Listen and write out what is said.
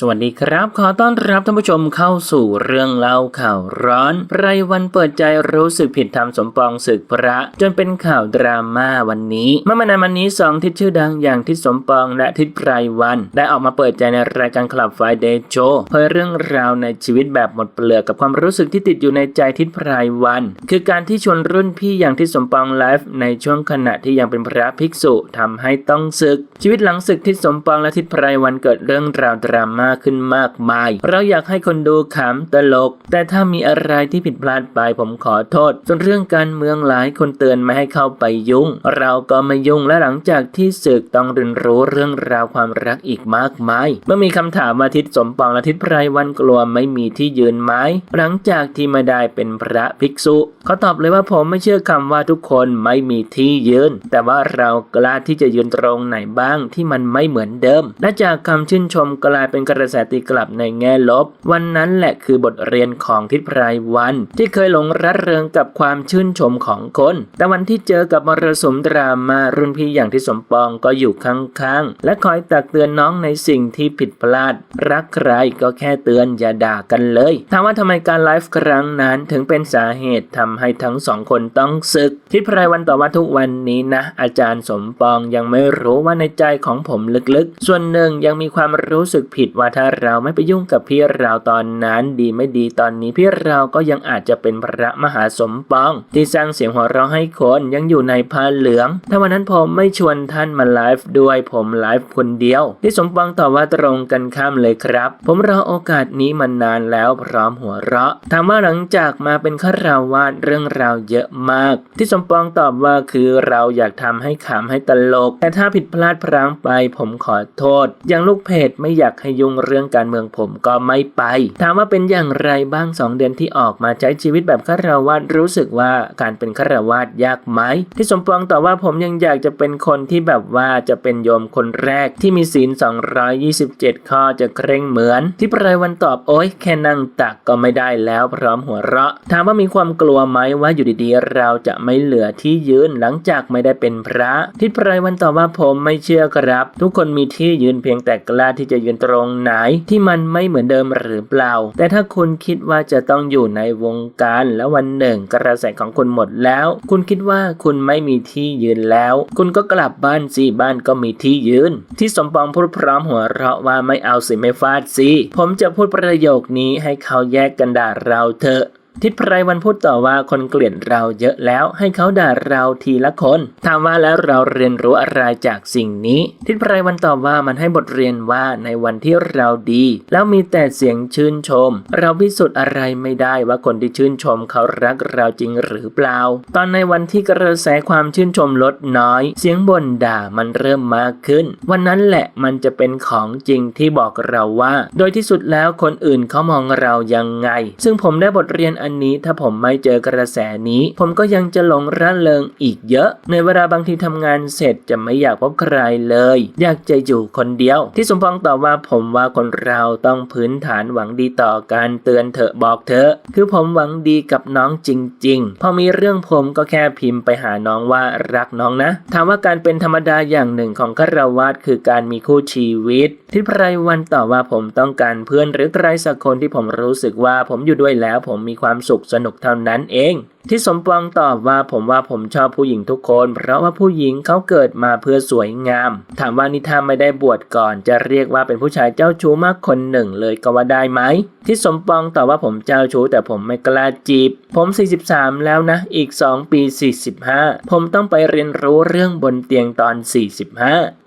สวัสดีครับ ขอต้อนรับท่านผู้ชมเข้าสู่เรื่องเล่าข่าวร้อนไรวันเปิดใจรู้สึกผิดทำสมปองศึกพระ จนเป็นข่าวดราม่าวันนี้เมื่อไมานานมานี้สองทิศชื่อดังอย่างทิศสมปองและทิศไพรวัน ได้ออกมาเปิดใจในรายการคลับไฟเดย์โชเผยเรื่องราวในชีวิตแบบหมดเปลือกกับความรู้สึกที่ติดอยู่ในใจทิศไพรวัน คือการที่ชวนรุ่นพี่อย่างทิศสมปองไลฟ์ในช่วงขณะที่ยังเป็นพระภิกษุทำให้ต้องศึก ชีวิตหลังศึกทิศสมปองและทิศไพรวันเกิดเรื่องราวดราม่าขึ้นมากมาย เราอยากให้คนดูขำตลก แต่ถ้ามีอะไรที่ผิดพลาดไปผมขอโทษ ส่วนเรื่องการเมืองหลายคนเตือนไม่ให้เข้าไปยุ่ง เราก็ไม่ยุ่งและหลังจากที่ศึกต้องเรียนรู้เรื่องราวความรักอีกมากมาย เมื่อมีคำถามว่าทิศสมปองและทิศไพรวันกลัวไม่มีที่ยืนไหมหลังจากที่มาได้เป็นพระภิกษุเขาตอบเลยว่าผมไม่เชื่อคำว่าทุกคนไม่มีที่ยืน แต่ว่าเรากล้าที่จะยืนตรงไหนบ้างที่มันไม่เหมือนเดิม และจากคำชื่นชมกลายเป็นกระแสตีกลับในแง่ลบ วันนั้นแหละคือบทเรียนของทิศไพรวัน ที่เคยหลงรักเริงกับความชื่นชมของคน แต่วันที่เจอกับมรสุมดราม่ารุ่นพี่อย่างที่สมปองก็อยู่ข้างๆ และคอยตักเตือนน้องในสิ่งที่ผิดพลาด รักใครก็แค่เตือนอย่าด่ากันเลยถามว่าทำไมการไลฟ์ครั้งนั้นถึงเป็นสาเหตุทำให้ทั้งสองคนต้องศึก ทิศไพรวันต่อว่าทุกวันนี้นะ อาจารย์สมปองยังไม่รู้ว่าในใจของผมลึกๆ ส่วนหนึ่งยังมีความรู้สึกผิดว่าถ้าเราไม่ไปยุ่งกับพี่เราตอนนั้นดีไม่ดีตอนนี้พี่เราก็ยังอาจจะเป็นพระมหาสมปอง ที่สร้างเสียงหัวเราะให้คนยังอยู่ในผ้าเหลือง ถ้าวันนั้นผมไม่ชวนท่านมาไลฟ์ด้วยผมไลฟ์คนเดียว ที่สมปองตอบว่าตรงกันข้ามเลยครับ ผมรอโอกาสนี้มานานแล้วพร้อมหัวเราะถามว่าหลังจากมาเป็นข้าราวาสเรื่องราวเยอะมาก ที่สมปองตอบว่าคือเราอยากทำให้ขำให้ตลก แต่ถ้าผิดพลาดพลั้งไปผมขอโทษ อย่างลูกเพจไม่อยากให้ยุ่งเรื่องการเมืองผมก็ไม่ไป ถามว่าเป็นอย่างไรบ้างสองเดือนที่ออกมาใช้ชีวิตแบบข้าราวาสรู้สึกว่าการเป็นข้าราวาสยากไหมที่สมปองตอบว่าผมยังอยากจะเป็นคนที่แบบว่าจะเป็นโยมคนแรกที่มีศีล 227 ข้อจะเคร่งเหมือน ที่ปรายวันตอบโอ๊ยแค่นั่งตักก็ไม่ได้แล้วพร้อมหัวเราะ ถามว่ามีความกลัวไหมว่าอยู่ดีๆ เราจะไม่เหลือที่ยืนหลังจากไม่ได้เป็นพระที่ปรวันตอบว่าผมไม่เชื่อครับ ทุกคนมีที่ยืนเพียงแต่กล้าที่จะยืนตรงไหนที่มันไม่เหมือนเดิมหรือเปล่า แต่ถ้าคุณคิดว่าจะต้องอยู่ในวงการแล้ววันหนึ่งกระแสของคุณหมดแล้ว คุณคิดว่าคุณไม่มีที่ยืนแล้ว คุณก็กลับบ้านสิบ้านก็มีที่ยืน ที่สมปองพูดพร้อมหัวเราะว่าไม่เอาสิไม่ฟาดสิผมจะพูดประโยคนี้ให้เขาแยกกันด่าเราเถอะ ทิศไพรวันพูดต่อว่าคนเกลียดเราเยอะแล้ว ให้เขาด่าเราทีละคน ถามว่าแล้วเราเรียนรู้อะไรจากสิ่งนี้ ทิศไพรวันตอบว่ามันให้บทเรียนว่าในวันที่เราดี แล้วมีแต่เสียงชื่นชม เราพิสูจน์อะไรไม่ได้ว่าคนที่ชื่นชมเขารักเราจริงหรือเปล่า ตอนในวันที่กระแสความชื่นชมลดน้อย เสียงบ่นด่ามันเริ่มมากขึ้น วันนั้นแหละมันจะเป็นของจริงที่บอกเราว่า โดยที่สุดแล้วคนอื่นเขามองเรายังไง ซึ่งผมได้บทเรียนอันนี้ถ้าผมไม่เจอกระแสนี้ ผมก็ยังจะหลงร่าเริงอีกเยอะ ในเวลาบางทีทำงานเสร็จจะไม่อยากพบใครเลย อยากจะอยู่คนเดียว ที่สมพงษ์ตอบว่าผมว่าคนเราต้องพื้นฐานหวังดีต่อกันเตือนเถอะบอกเถอะ คือผมหวังดีกับน้องจริง ๆ พอมีเรื่องผมก็แค่พิมพ์ไปหาน้องว่ารักน้องนะ ถามว่าการเป็นธรรมดาอย่างหนึ่งของคาวาสคือการมีคู่ชีวิต ที่ไพรวันตอบว่าผมต้องการเพื่อนหรือใครสักคนที่ผมรู้สึกว่าผมอยู่ด้วยแล้วผมมีความความสุขสนุกเท่านั้นเอง ที่สมปองตอบว่าผมว่าผมชอบผู้หญิงทุกคน เพราะว่าผู้หญิงเขาเกิดมาเพื่อสวยงาม ถามว่านิทาไม่ได้บวชก่อน จะเรียกว่าเป็นผู้ชายเจ้าชู้มากคนหนึ่งเลยก็ว่าได้ไหมที่สมปองตอบว่าผมเจ้าชู้แต่ผมไม่กล้าจีบ ผม 43 แล้วนะ อีก 2 ปี 45 ผมต้องไปเรียนรู้เรื่องบนเตียงตอน 45